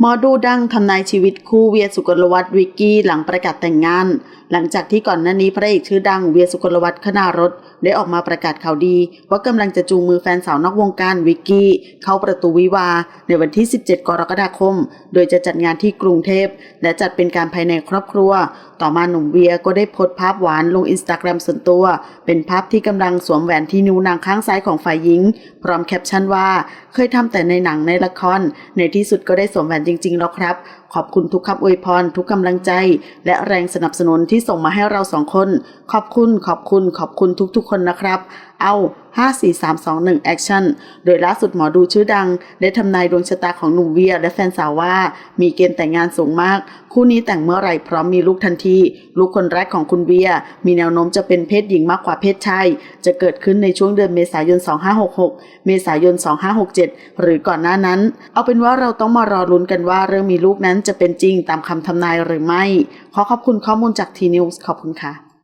หมอดูดังทำนายชีวิตคู่เวียสุกลวัฒน์วิกกี้หลังประกาศแต่งงาน หลังจากที่ก่อนหน้านี้พระเอกชื่อดังเวียสุกลวัฒน์คณารถได้ออกมาประกาศข่าวดี ว่ากำลังจะจูงมือแฟนสาวนอกวงการวิกกี้ เข้าประตูวิวา ในวันที่ 17 กรกฎาคม โดยจะจัดงานที่กรุงเทพ และจัดเป็นการภายในครอบครัว ต่อมาหนุ่มเวียก็ได้โพสต์ภาพหวานลงอินสตาแกรมส่วนตัว เป็นภาพที่กำลังสวมแหวนที่นิ้วนางข้างซ้ายของฝ่ายหญิง พร้อมแคปชั่นว่า เคยทำแต่ในหนังในละครในที่สุดก็ได้สวมแหวนจริงๆแล้วครับ ขอบคุณทุกคำอวยพร ทุกกำลังใจ และแรงสนับสนุนที่ส่งมาให้เราสองคน ขอบคุณขอบคุณขอบคุณทุกๆคนนะครับ เอา 5 4 3 2 1แอคชั่นโดยล่าสุดหมอดูชื่อดัง ได้ทำนายดวงชะตาของหนุ่มเวียและแฟนสาวว่า มีเกณฑ์แต่งงานสูงมาก คู่นี้แต่งเมื่อไหร่พร้อมมีลูกทันที ลูกคนแรกของคุณเวีย มีแนวโน้มจะเป็นเพศหญิงมากกว่าเพศชาย จะเกิดขึ้นในช่วงเดือนเมษายน 2566 เมษายน 2567 หรือก่อนหน้านั้น เอาเป็นว่าเราต้องมารอลุ้นกันว่าเรื่องมีลูกนั้นจะเป็นจริงตามคำทำนายหรือไม่ ขอขอบคุณข้อมูลจากทีนิวส์ขอบคุณค่ะ